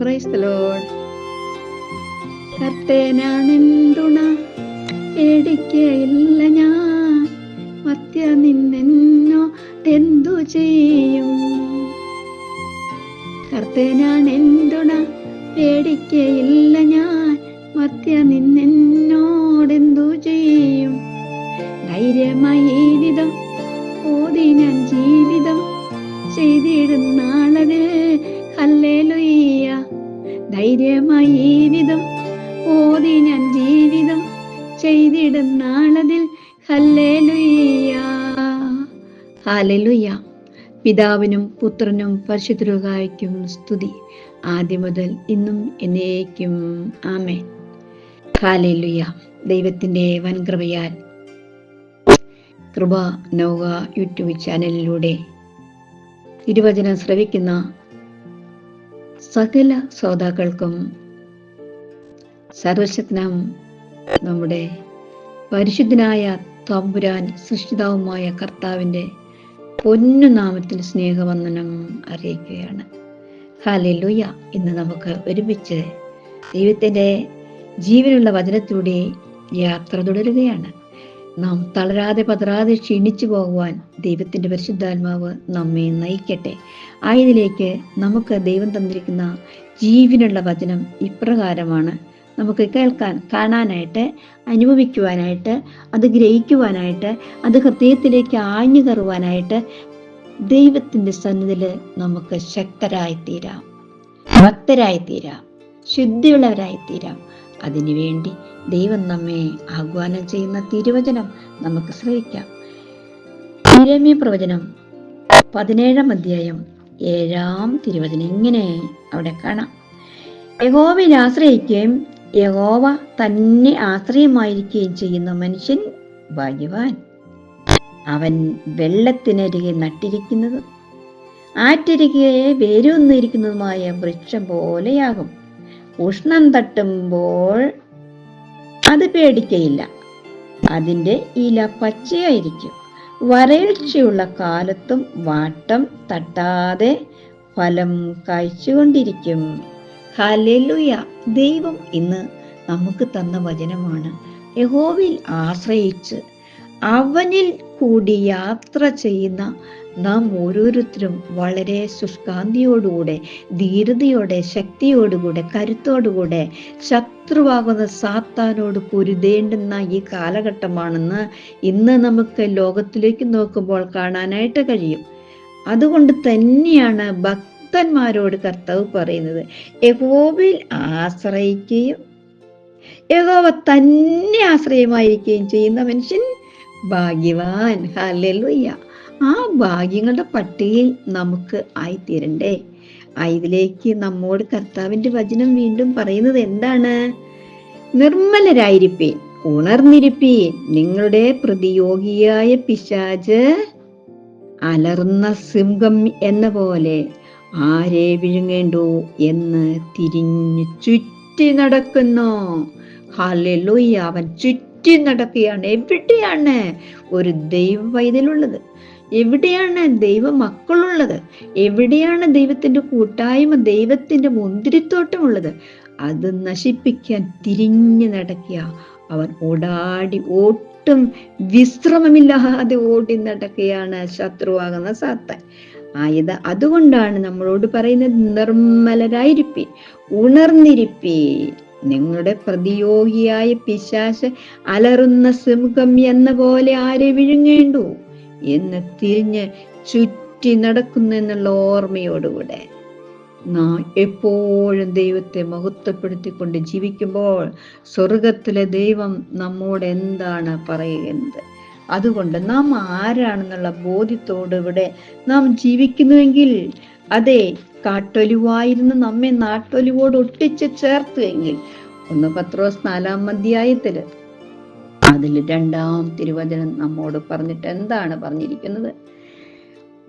Price load കർത്തേനാണെന്തുണ? പേടിക്കയില്ല ഞാൻ. മത്യ നിന്നെന്നോ എന്തു ചെയ്യും? കർത്തേനാണെന്തുണ? പേടിക്കയില്ല ഞാൻ. മത്യ നിന്നെന്നോടെന്തു ചെയ്യും? ധൈര്യമായി വിധം ഓതി ഞാൻ ജീവിതം ചെയ്തിടുന്നാളത് ഹല്ലേലൂയ്യ. ഹാലലുയ്യ പിതാവിനും പുത്രനും പരിശുദ്ധരുകായ്ക്കും സ്തുതി. ആദ്യം മുതൽ ഇന്നും എന്നേക്കും. ആമേ ഹാലലുയ്യ ദൈവത്തിന്റെ വൻകൃപയാൽ. കൃപ നൗക യൂട്യൂബ് ചാനലിലൂടെ തിരുവചനം ശ്രവിക്കുന്ന സകല ശ്രോതാക്കൾക്കും സർവശക്തനാം നമ്മുടെ പരിശുദ്ധനായ തമ്പുരാൻ സൃഷ്ടിതാവുമായ കർത്താവിന്റെ പൊന്നുനാമത്തിൽ സ്നേഹവന്ദനം അറിയിക്കുകയാണ്. ഹാലലുയ ഇന്ന് നമുക്ക് ഒരുമിച്ച് ദൈവത്തിന്റെ ജീവനുള്ള വചനത്തിലൂടെ യാത്ര തുടരുകയാണ്. നാം തളരാതെ പതറാതെ ക്ഷീണിച്ചു പോകുവാൻ ദൈവത്തിന്റെ പരിശുദ്ധാത്മാവ് നമ്മെ നയിക്കട്ടെ. ആയതിലേക്ക് നമുക്ക് ദൈവം തന്നിരിക്കുന്ന ജീവനുള്ള വചനം ഇപ്രകാരമാണ്. നമുക്ക് കേൾക്കാൻ കാണാനായിട്ട് അനുഭവിക്കുവാനായിട്ട് അത് ഗ്രഹിക്കുവാനായിട്ട് അത് ഹൃദയത്തിലേക്ക് ആഞ്ഞു കയറുവാനായിട്ട് ദൈവത്തിന്റെ സന്നിധിയിൽ നമുക്ക് ശക്തരായി തീരാം ഭക്തരായി തീരാം ശുദ്ധിയുള്ളവരായി തീരാം അതിനുവേണ്ടി ദൈവം നമ്മെ ആഹ്വാനം ചെയ്യുന്ന തിരുവചനം നമുക്ക് ശ്രവിക്കാം. തിരമ്യ പ്രവചനം പതിനേഴാം അധ്യായം ഏഴാം തിരുവചനം. ഇങ്ങനെ അവിടെ കാണാം. യഹോവിനെ ആശ്രയിക്കുകയും യഹോവ തന്നെ ആശ്രയമായിരിക്കുകയും ചെയ്യുന്ന. മനുഷ്യൻ ഭാഗ്യവാൻ. അവൻ വെള്ളത്തിനരികെ നട്ടിരിക്കുന്നത് ആറ്റരികെ വേരൂന്നിരിക്കുന്നതുമായ വൃക്ഷം പോലെയാകും. ഉഷ്ണം തട്ടുമ്പോൾ അത് പേടിക്കയില്ല. അതിന്റെ ഇല പച്ചയായിരിക്കും. വരൾച്ചയുള്ള കാലത്തും വാട്ടം തട്ടാതെ ഫലം കായ്ച്ചുകൊണ്ടിരിക്കും. ഹല്ലേലൂയ. ദൈവം ഇന്ന് നമുക്ക് തന്ന വചനമാണ്. യഹോവിൽ ആശ്രയിച്ച് അവനിൽ കൂടി യാത്ര ചെയ്യുന്ന നാം ഓരോരുത്തരും വളരെ ശുഷ്കാന്തിയോടുകൂടെ ധീരതയോടെ ശക്തിയോടുകൂടെ കരുത്തോടുകൂടെ ശത്രുവാകുന്ന സാത്താനോട് പൊരുതേണ്ടുന്ന ഈ കാലഘട്ടമാണെന്ന് ഇന്ന് നമുക്ക് ലോകത്തിലേക്ക് നോക്കുമ്പോൾ കാണാനായിട്ട് കഴിയും. അതുകൊണ്ട് തന്നെയാണ് ഭക്തന്മാരോട് കർത്താവ് പറയുന്നത് യഹോബിൽ ആശ്രയിക്കുകയും യഹോവ തന്നെ ആശ്രയമായിരിക്കുകയും ചെയ്യുന്ന മനുഷ്യൻ ഭാഗ്യവാൻ. ഹലലുയ്യ ആ ഭാഗ്യങ്ങളുടെ പട്ടികയിൽ നമുക്ക് ആയിത്തീരണ്ടേ? ഇതിലേക്ക് നമ്മോട് കർത്താവിന്റെ വചനം വീണ്ടും പറയുന്നത് എന്താണ്? നിർമ്മലരായിരിപ്പീൻ ഉണർന്നിരിപ്പീൻ നിങ്ങളുടെ പ്രതിയോഗിയായ പിശാജ് അലർന്ന സിംഹം എന്ന പോലെ. ആരെ വിഴുങ്ങേണ്ടു എന്ന് തിരിഞ്ഞു ചുറ്റി നടക്കുന്നു. ഹല്ലേലൂയ്യ അവൻ ചുറ്റി നടക്കുകയാണ്. എവിടെയാണ് ഒരു ദൈവ എവിടെയാണ് ദൈവ മക്കളുള്ളത് എവിടെയാണ് ദൈവത്തിന്റെ കൂട്ടായ്മ ദൈവത്തിന്റെ മുന്തിരിത്തോട്ടമുള്ളത്? അത് നശിപ്പിക്കാൻ തിരിഞ്ഞു നടക്കുക. അവൻ ഓടാടി ഒട്ടും വിശ്രമമില്ലാതെ ഓടി നടക്കുകയാണ് ശത്രുവാകുന്ന സാത്താൻ. ആയത്. അതുകൊണ്ടാണ് നമ്മളോട് പറയുന്നത് നിർമ്മലരായിരിപ്പി ഉണർന്നിരിപ്പി നിങ്ങളുടെ പ്രതിയോഗിയായ പിശാശ് അലറുന്ന സിംഹം എന്ന പോലെ ആരെ വിഴുങ്ങേണ്ടു? എന്ന് തിരിഞ്ഞ് ചുറ്റി നടക്കുന്നു എന്നുള്ള ഓർമ്മയോടുകൂടെ. എപ്പോഴും ദൈവത്തെ മഹത്വപ്പെടുത്തിക്കൊണ്ട് ജീവിക്കുമ്പോൾ സ്വർഗത്തിലെ ദൈവം നമ്മോട് എന്താണ് പറയുന്നത്? അതുകൊണ്ട് നാം ആരാണെന്നുള്ള ബോധ്യത്തോട് ഇവിടെ നാം ജീവിക്കുന്നുവെങ്കിൽ അതെ കാട്ടൊലിവായിരുന്നു നമ്മെ നാട്ടൊലിവോട് ഒട്ടിച്ച് ചേർത്തുവെങ്കിൽ. ഒന്ന് പത്രോസ് നാലാം അധ്യായത്തിൽ. അതിൽ രണ്ടാം തിരുവചനം നമ്മോട് പറഞ്ഞിട്ട് എന്താണ് പറഞ്ഞിരിക്കുന്നത്?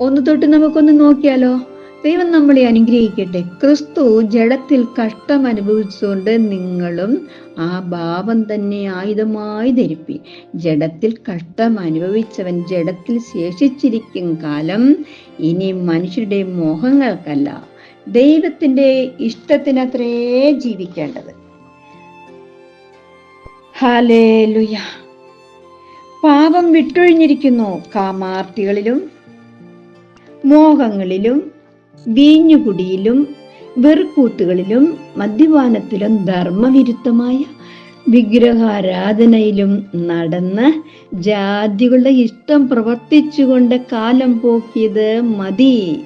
ഒന്ന് തൊട്ട് നമുക്കൊന്ന് നോക്കിയാലോ? ദൈവം നമ്മളെ അനുഗ്രഹിക്കട്ടെ. ക്രിസ്തു ജഡത്തിൽ കഷ്ടം അനുഭവിച്ചുകൊണ്ട് നിങ്ങളും ആ ഭാവം തന്നെ ആയുധമായി ധരിപ്പി. ജഡത്തിൽ കഷ്ടം അനുഭവിച്ചവൻ ജഡത്തിൽ ശേഷിച്ചിരിക്കും കാലം ഇനി മനുഷ്യരുടെ മോഹങ്ങൾക്കല്ല. ദൈവത്തിന്റെ ഇഷ്ടത്തിനത്രേ ജീവിക്കേണ്ടത്. ഹാലേലുയ പാപം വിട്ടൊഴിഞ്ഞിരിക്കുന്നു കാമാർത്തികളിലും മോഹങ്ങളിലും വീഞ്ഞുകുടിയിലും വെറുക്കൂത്തുകളിലും മദ്യപാനത്തിലും ധർമ്മവിരുദ്ധമായ വിഗ്രഹാരാധനയിലും നടന്ന് ജാതികളുടെ ഇഷ്ടം പ്രവർത്തിച്ചുകൊണ്ട് കാലം പോക്കിയത് മതി.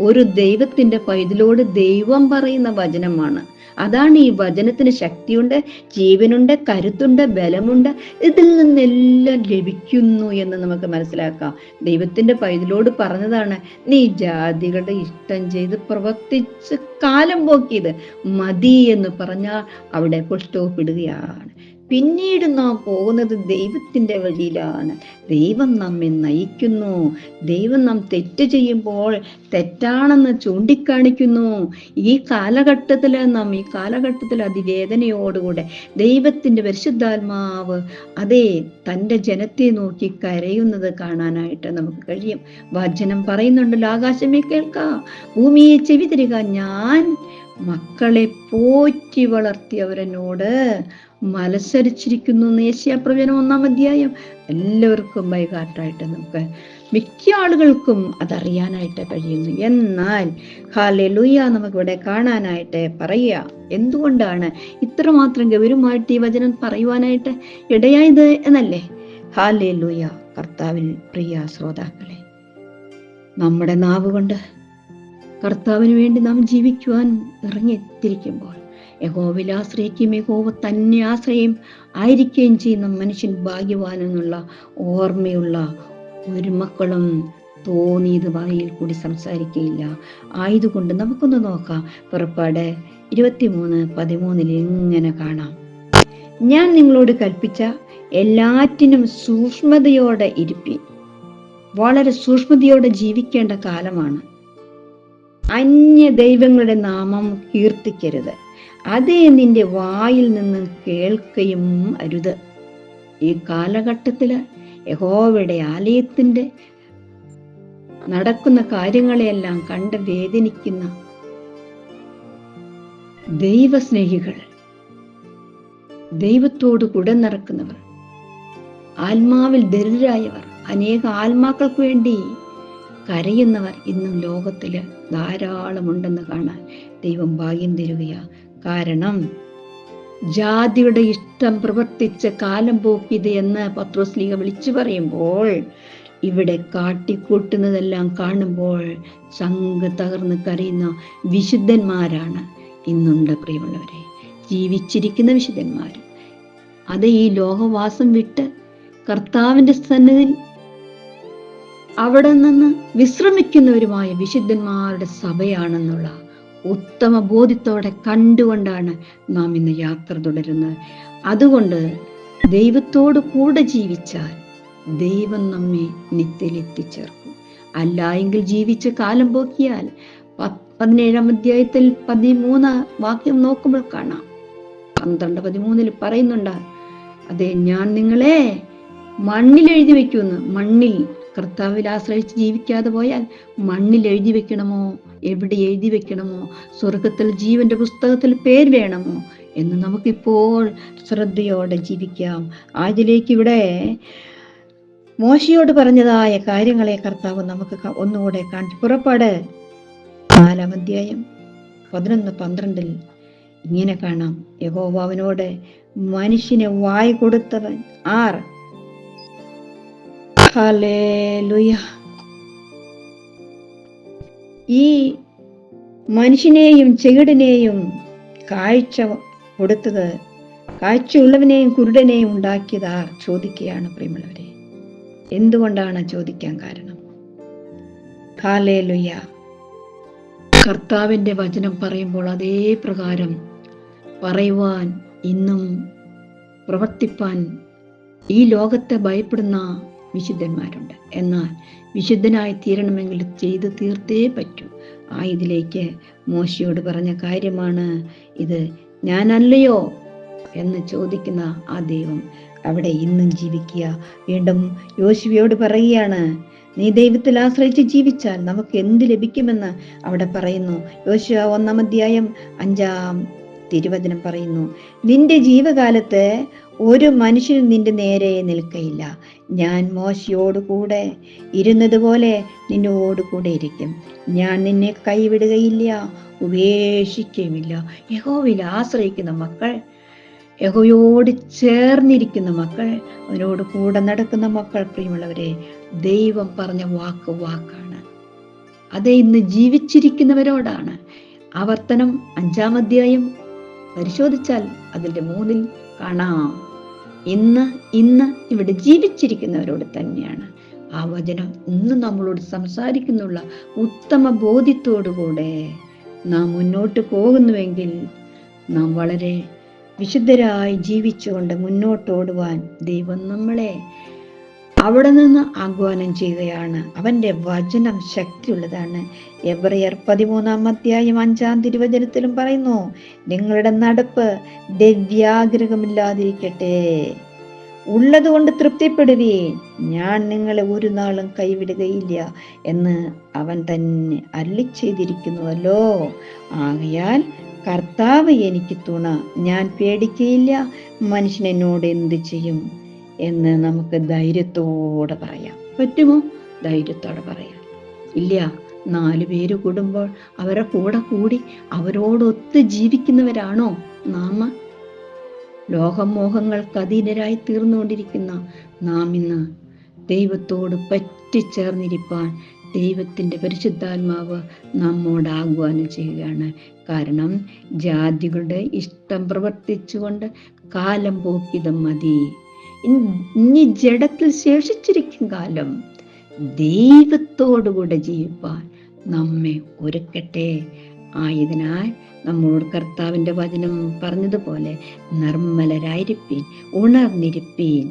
ഒരു ദൈവത്തിന്റെ പൈതലോട് ദൈവം പറയുന്ന വചനമാണ്. അതാണ് ഈ വചനത്തിന് ശക്തിയുണ്ട് ജീവനുണ്ട് കരുത്തുണ്ട് ബലമുണ്ട്. ഇതിൽ നിന്നെല്ലാം ലഭിക്കുന്നു എന്ന് നമുക്ക് മനസ്സിലാക്കാം. ദൈവത്തിന്റെ പൈതലോട് പറഞ്ഞതാണ് നീ ജാതികളുടെ ഇഷ്ടം ചെയ്ത് പ്രവർത്തിച്ച് കാലം പോക്കിയത് മതി എന്ന് പറഞ്ഞാൽ അവിടെ പുഷ്ടോപ്പിടുകയാണ് പിന്നീട് നാം പോകുന്നത് ദൈവത്തിന്റെ വഴിയിലാണ്. ദൈവം നമ്മെ നയിക്കുന്നു. ദൈവം നാം തെറ്റ് ചെയ്യുമ്പോൾ തെറ്റാണെന്ന് ചൂണ്ടിക്കാണിക്കുന്നു. ഈ കാലഘട്ടത്തിൽ നാം ഈ കാലഘട്ടത്തിൽ അതിവേദനയോടുകൂടെ ദൈവത്തിന്റെ പരിശുദ്ധാത്മാവ് അതേ തന്റെ ജനത്തെ നോക്കി കരയുന്നത് കാണാനായിട്ട് നമുക്ക് കഴിയും. വചനം പറയുന്നുണ്ടല്ലോ ആകാശമേ കേൾക്കാം. ഭൂമിയെ ചെവി തരിക ഞാൻ മക്കളെ പോറ്റി വളർത്തിയവരെന്നോട് മത്സരിച്ചിരിക്കുന്നു ഏഷ്യാപ്രവചനം ഒന്നാം അധ്യായം. എല്ലാവർക്കും ബൈകാർട്ടായിട്ട് നമുക്ക് മിക്ക ആളുകൾക്കും അതറിയാനായിട്ട് കഴിയുന്നു. എന്നാൽ ഹാലെ ലുയ്യ നമുക്കിവിടെ കാണാനായിട്ട് പറയുക എന്തുകൊണ്ടാണ് ഇത്രമാത്രം ഗൗരവമായിട്ട് ഈ വചനം പറയുവാനായിട്ട് ഇടയായത് എന്നല്ലേ? ഹാലെ ലുയ്യ കർത്താവിൽ പ്രിയ ശ്രോതാക്കളെ നമ്മുടെ നാവ് കൊണ്ട് കർത്താവിന് വേണ്ടി നാം ജീവിക്കുവാൻ ഇറങ്ങിത്തിരിക്കുമ്പോൾ യഹോവിൽ ആശ്രയിക്കും. യഹോവ തന്നെ ആശ്രയം ആയിരിക്കുകയും ചെയ്യുന്ന മനുഷ്യൻ ഭാഗ്യവാനെന്നുള്ള ഓർമ്മയുള്ള ഒരു മക്കളും തോന്നിയത് വായിൽ കൂടി സംസാരിക്കുകയില്ല. ആയതുകൊണ്ട് നമുക്കൊന്ന് നോക്കാം. പുറപ്പാട് ഇരുപത്തിമൂന്ന് പതിമൂന്നിൽ എങ്ങനെ കാണാം. ഞാൻ നിങ്ങളോട് കൽപ്പിച്ച എല്ലാറ്റിനും സൂക്ഷ്മതയോടെ ഇരുപ്പി വളരെ സൂക്ഷ്മതയോടെ ജീവിക്കേണ്ട കാലമാണ്. അന്യ ദൈവങ്ങളുടെ നാമം കീർത്തിക്കരുത്. അതേ നിന്റെ വായിൽ നിന്ന് കേൾക്കുകയും അരുത്. ഈ കാലഘട്ടത്തിൽ യഹോവയുടെ ആലയത്തിന്റെ നടക്കുന്ന കാര്യങ്ങളെയെല്ലാം കണ്ട് വേദനിക്കുന്ന ദൈവസ്നേഹികൾ ദൈവത്തോട് കൂടെ നടക്കുന്നവർ ആത്മാവിൽ ദരിദ്രരായവർ അനേക ആത്മാക്കൾക്ക് വേണ്ടി കരയുന്നവർ ഇന്നും ലോകത്തിൽ ധാരാളമുണ്ടെന്ന് കാണാൻ ദൈവം ഭാഗ്യം തരുകയാ. കാരണം ജാതിയുടെ ഇഷ്ടം പ്രവർത്തിച്ച കാലം പോക്കിയത് എന്ന് പത്രോസ്ലീഗ വിളിച്ചു പറയുമ്പോൾ ഇവിടെ കാട്ടിക്കൂട്ടുന്നതെല്ലാം കാണുമ്പോൾ ചങ്ക് തകർന്ന് കരയുന്ന വിശുദ്ധന്മാരാണ് ഇന്നുണ്ട് പ്രിയമുള്ളവരെ. ജീവിച്ചിരിക്കുന്ന വിശുദ്ധന്മാർ അത് ഈ ലോകവാസം വിട്ട് കർത്താവിന്റെ സന്നിധി അവിടെ നിന്ന് വിശ്രമിക്കുന്നവരുമായ വിശുദ്ധന്മാരുടെ സഭയാണെന്നുള്ള ഉത്തമ ബോധ്യത്തോടെ കണ്ടുകൊണ്ടാണ് നാം ഇന്ന് യാത്ര തുടരുന്നത്. അതുകൊണ്ട് ദൈവത്തോട് കൂടെ ജീവിച്ചാൽ ദൈവം നമ്മെ നിത്യലെത്തിച്ചേർക്കും. അല്ല എങ്കിൽ ജീവിച്ച് കാലം പോക്കിയാൽ പതിനേഴാം അധ്യായത്തിൽ പതിമൂന്ന് വാക്യം നോക്കുമ്പോൾ കാണാം. പന്ത്രണ്ട് പതിമൂന്നിൽ പറയുന്നുണ്ട് അതെ ഞാൻ നിങ്ങളെ മണ്ണിൽ എഴുതി വെക്കുന്നു മണ്ണിൽ കർത്താവിൽ ആശ്രയിച്ച് ജീവിക്കാതെ പോയാൽ മണ്ണിൽ എഴുതി വെക്കണമോ? എവിടെ എഴുതി വെക്കണമോ? സ്വർഗത്തിൽ ജീവന്റെ പുസ്തകത്തിൽ പേര് വേണമോ? എന്ന് നമുക്കിപ്പോൾ ശ്രദ്ധയോടെ ജീവിക്കാം അതിലേക്ക് ഇവിടെ മോശയോട് പറഞ്ഞതായ കാര്യങ്ങളെ കർത്താവ് നമുക്ക് ഒന്നുകൂടെ കാണിച്ചു. പുറപ്പാട് നാലാം അധ്യായം പതിനൊന്ന് പന്ത്രണ്ടിൽ ഇങ്ങനെ കാണാം. യഹോവാവിനോട് മനുഷ്യനെ വായി കൊടുത്തവൻ ആർ? ഹല്ലേലൂയ ഈ മനുഷ്യനെയും ചെകിടിനെയും കാഴ്ച കൊടുത്തത് കാഴ്ചയുള്ളവനെയും കുരുടനെയും ഉണ്ടാക്കിയത് ചോദിക്കുകയാണ് പ്രിയമുള്ളവരെ. എന്തുകൊണ്ടാണ് ചോദിക്കാൻ കാരണം? ഹാലേലുയ്യ കർത്താവിന്റെ വചനം പറയുമ്പോൾ അതേ പ്രകാരം പറയുവാൻ ഇന്നും പ്രവർത്തിപ്പാൻ ഈ ലോകത്തെ ഭയപ്പെടുന്ന വിശുദ്ധന്മാരുണ്ട്. എന്നാൽ വിശുദ്ധനായി തീരണമെങ്കിൽ ചെയ്തു തീർത്തേ പറ്റൂ. ആ ഇതിലേക്ക് മോശയോട് പറഞ്ഞ കാര്യമാണ് ഇത്. ഞാനല്ലയോ? എന്ന് ചോദിക്കുന്ന ആ ദൈവം അവിടെ ഇന്നും ജീവിക്കുക. വീണ്ടും യോശുവയോട് പറയുകയാണ് നീ ദൈവത്തിൽ ആശ്രയിച്ച് ജീവിച്ചാൽ നമുക്ക് എന്ത് ലഭിക്കുമെന്ന് അവിടെ പറയുന്നു. യോശുവ ഒന്നാം അധ്യായം അഞ്ചാം തിരുവചനം പറയുന്നു നിന്റെ ജീവകാലത്ത് ഒരു മനുഷ്യനും നിന്റെ നേരെ നിൽക്കയില്ല. ഞാൻ മോശയോട് കൂടെ ഇരുന്നതുപോലെ നിന്നോട് കൂടെ ഇരിക്കും. ഞാൻ നിന്നെ കൈവിടുകയില്ല ഉപേക്ഷിക്കുകയുമില്ല യഹോവിൽ ആശ്രയിക്കുന്ന മക്കൾ യഹോയോട് ചേർന്നിരിക്കുന്ന മക്കൾ അവനോട് കൂടെ നടക്കുന്ന മക്കൾ പ്രിയമുള്ളവരെ ദൈവം പറഞ്ഞ വാക്ക് വാക്കാണ്. അത് ഇന്ന് ജീവിച്ചിരിക്കുന്നവരോടാണ്. ആവർത്തനം അഞ്ചാം അധ്യായം പരിശോധിച്ചാൽ അതിന്റെ മൂന്നിൽ കാണാം. ഇന്ന് ഇന്ന് ഇവിടെ ജീവിച്ചിരിക്കുന്നവരോട് തന്നെയാണ്. ആ വചനം ഇന്ന് നമ്മളോട് സംസാരിക്കുന്നുള്ള ഉത്തമ ബോധ്യത്തോടുകൂടെ നാം മുന്നോട്ട് പോകുന്നുവെങ്കിൽ നാം വളരെ വിശുദ്ധരായി ജീവിച്ചുകൊണ്ട് മുന്നോട്ടോടുവാൻ ദൈവം നമ്മളെ അവിടെ നിന്ന് ആഹ്വാനം ചെയ്യുകയാണ്. അവന്റെ വചനം ശക്തിയുള്ളതാണ്. എബ്രയർ പതിമൂന്നാം അധ്യായം അഞ്ചാം തിരുവചനത്തിലും പറയുന്നു നിങ്ങളുടെ നടപ്പ് ദിവ്യാഗ്രഹമില്ലാതിരിക്കട്ടെ. ഉള്ളതുകൊണ്ട് തൃപ്തിപ്പെടുകയും ഞാൻ നിങ്ങളെ ഒരു നാളും കൈവിടുകയില്ല എന്ന് അവൻ തന്നെ അല്ലി ചെയ്തിരിക്കുന്നുവല്ലോ ആകയാൽ കർത്താവ് എനിക്ക് തുണ. ഞാൻ പേടിക്കയില്ല. മനുഷ്യൻ എന്നോട് എന്ത് ചെയ്യും? എന്ന് നമുക്ക് ധൈര്യത്തോടെ പറയാം. പറ്റുമോ? ധൈര്യത്തോടെ പറയാം ഇല്ല നാല് പേര് കൂടുമ്പോൾ അവരെ കൂടെ കൂടി അവരോടൊത്ത് ജീവിക്കുന്നവരാണോ നാമ? ലോകമോഹങ്ങൾക്ക് അധീനരായി തീർന്നുകൊണ്ടിരിക്കുന്ന നാം ഇന്ന് ദൈവത്തോട് പറ്റിച്ചേർന്നിരിപ്പാൻ ദൈവത്തിന്റെ പരിശുദ്ധാത്മാവ് നമ്മോട് ആഹ്വാനം ചെയ്യുകയാണ്. കാരണം ജാതികളുടെ ഇഷ്ടം പ്രവർത്തിച്ചുകൊണ്ട് കാലം പോക്കിതം മതി. ഇനി ജഡത്തിൽ ശേഷിച്ചിരിക്കും കാലം ദൈവത്തോടുകൂടെ ജീവിപ്പാൻ നമ്മെ ഒരുക്കട്ടെ. ആയതിനാൽ നമ്മളോട് കർത്താവിന്റെ വചനം പറഞ്ഞതുപോലെ നിർമ്മലരായിരിപ്പീൻ ഉണർന്നിരിപ്പീൻ.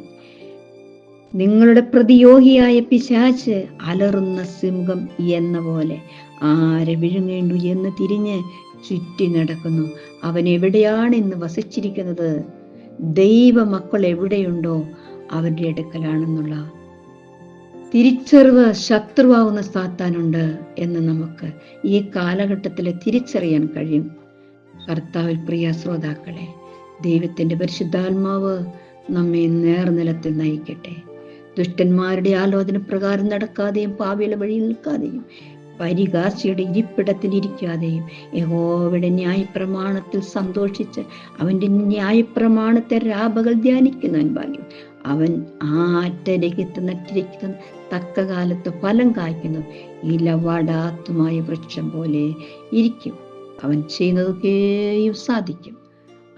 നിങ്ങളുടെ പ്രതിയോഗിയായ പിശാച്ച് അലറുന്ന സിംഹം എന്ന പോലെ ആരെ വിഴുങ്ങേണ്ടു എന്ന് തിരിഞ്ഞ് ചുറ്റി നടക്കുന്നു. അവൻ എവിടെയാണ് ഇന്ന് വസിച്ചിരിക്കുന്നത്? ദൈവ മക്കൾ എവിടെയുണ്ടോ അവരുടെ അടുക്കലാണെന്നുള്ള തിരിച്ചറിവ് ശത്രുവാകുന്ന സാത്താനുണ്ട് എന്ന് നമുക്ക് ഈ കാലഘട്ടത്തിൽ തിരിച്ചറിയാൻ കഴിയും. കർത്താവിൽ പ്രിയ ശ്രോതാക്കളെ ദൈവത്തിന്റെ പരിശുദ്ധാത്മാവ് നമ്മെ നേർനിലത്തിൽ നയിക്കട്ടെ. ദുഷ്ടന്മാരുടെ ആലോചന പ്രകാരം നടക്കാതെയും പാവിയുടെ വഴിയിൽ നിൽക്കാതെയും പരിഹാസിയുടെ ഇരിപ്പിടത്തിലിരിക്കാതെയും യഹോവയുടെ ന്യായപ്രമാണത്തിൽ സന്തോഷിച്ച് അവന്റെ ന്യായപ്രമാണത്തെ രാപകൾ ധ്യാനിക്കുന്നവൻ ഭാഗ്യം. അവൻ ആറ്റരഹിത്ത് നട്ടിരിക്കുന്ന തക്ക കാലത്ത് ഫലം കായ്ക്കുന്നു. ഇലവടാത്തുമായ വൃക്ഷം പോലെ ഇരിക്കും. അവൻ ചെയ്യുന്നതൊക്കെയും സാധിക്കും.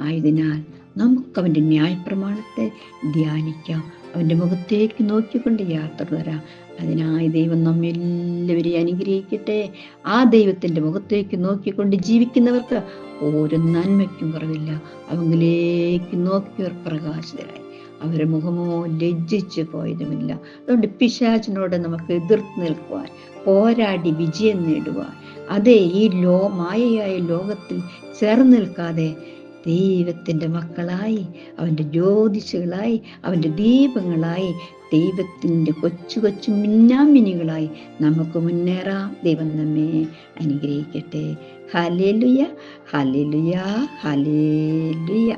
ആയതിനാൽ നമുക്ക് അവന്റെ ന്യായപ്രമാണത്തെ ധ്യാനിക്കാം. അവന്റെ മുഖത്തേക്ക് നോക്കിക്കൊണ്ട് യാത്ര വരാം അതിനായി ദൈവം നമ്മെല്ലാവരെയും അനുഗ്രഹിക്കട്ടെ. ആ ദൈവത്തിന്റെ മുഖത്തേക്ക് നോക്കിക്കൊണ്ട് ജീവിക്കുന്നവർക്ക് ഓരോ നന്മയ്ക്കും കുറവില്ല അവങ്കിലേക്ക് നോക്കിയവർ പ്രകാശിതരായി. അവരുടെ മുഖമോ ലജ്ജിച്ചു പോയതുമില്ല. അതുകൊണ്ട് പിശാചിനോട് നമുക്ക് എതിർത്ത് നിൽക്കുവാൻ പോരാടി വിജയം നേടുവാൻ അതെ ഈ ലോ മായയായ ലോകത്തിൽ ചേർന്ന് നിൽക്കാതെ ദൈവത്തിന്റെ മക്കളായി അവന്റെ ജ്യോതിഷകളായി അവന്റെ ദീപങ്ങളായി ദൈവത്തിന്റെ കൊച്ചു കൊച്ചു മിന്നാമിനികളായി നമുക്ക് മുന്നേറാം. ദൈവം നമ്മെ അനുഗ്രഹിക്കട്ടെ. Hallelujah hallelujah hallelujah